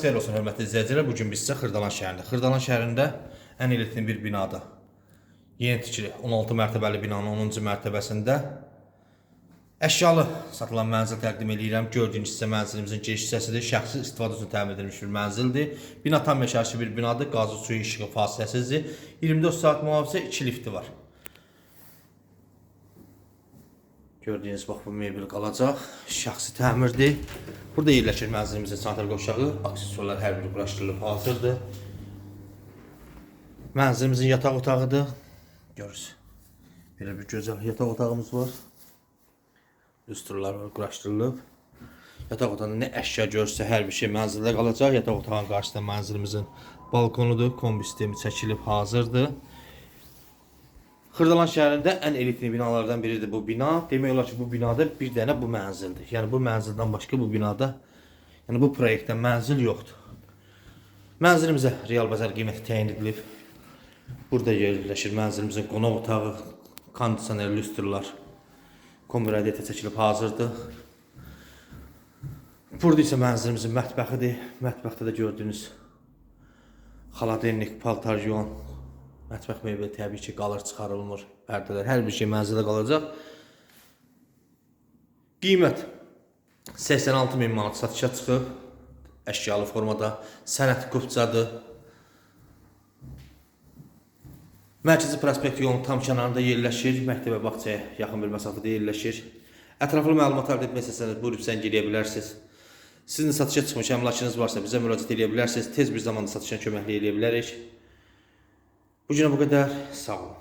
Sabahınız xeyir olsun hörmətli izləyicilər. Bu gün biz sizə Xırdalan şəhərində, Xırdalan şəhərində ən elitli bir binada yeni tikili 16 mərtəbəli binanın 10-cu mərtəbəsində əşyalı satılan mənzil təqdim edirəm. Gördüyünüz hissə mənzilimizin giriş hissəsidir. Şəxsi istifadə üçün təmin edilmiş bir mənzildir. Bina tam yaşayışlı bir binadır. Qazı suyu işığı fasiləsizdir. 24 saat mühafizə 2 lifti var. Gördüyünüz bax bu mebel qalacaq. Şəxsi təmirdir. Burada yerləşir mənzilimizin sanitar qovşağı. Aksesuarlar hər biri quraşdırılıb hazırdır. Mənzilimizin yataq otağıdır. Görürsünüz. Belə bir gözəl yataq otağımız var. Üstürlər quraşdırılıb. Yataq otağında nə əşya görsə hər bir şey mənzildə qalacaq. Yataq otağının qarşısında mənzilimizin balkonudur. Kombi sistemi çəkilib hazırdır. Xırdalan şəhərində ən elitli binalardan biridir bu bina. Demək olar ki, bu binada bir dənə bu mənzildir. Yəni bu mənzildən başqa bu binada, yəni bu proyektdə mənzil yoxdur. Mənzilimizə real bazar qiyməti təyin edilib. Burada yerləşir mənzilimizin qonaq otağı, kondisioner, lüstrlar, kombi radiator çəkilib hazırdır. Burada isə mənzilimizin mətbəxidir. Mətbəxdə də gördüyünüz xaladenlik, paltar yuan, mətbəx mebeli təbii ki, qalır, çıxarılmır, pərdələr, hər bir şey mənzildə qalacaq. Qiymət 86 min manat satışa çıxıb. Əşyalı formada, sənət qupcadır. Mərkəzi prospekt yolunun tam kənarında yerləşir. Məktəbə bağçaya yaxın bir məsafədə yerləşir. Ətraflı məlumat əldə etmək istəsəniz buyurub zəng eləyə bilərsiniz. Sizin satışa çıxmış əmlakınız varsa bizə müraciət edə bilərsiniz. Tez bir zamanda satışa köməklik eləyə bilərik. Bu günə bu qədər. Sağ olun.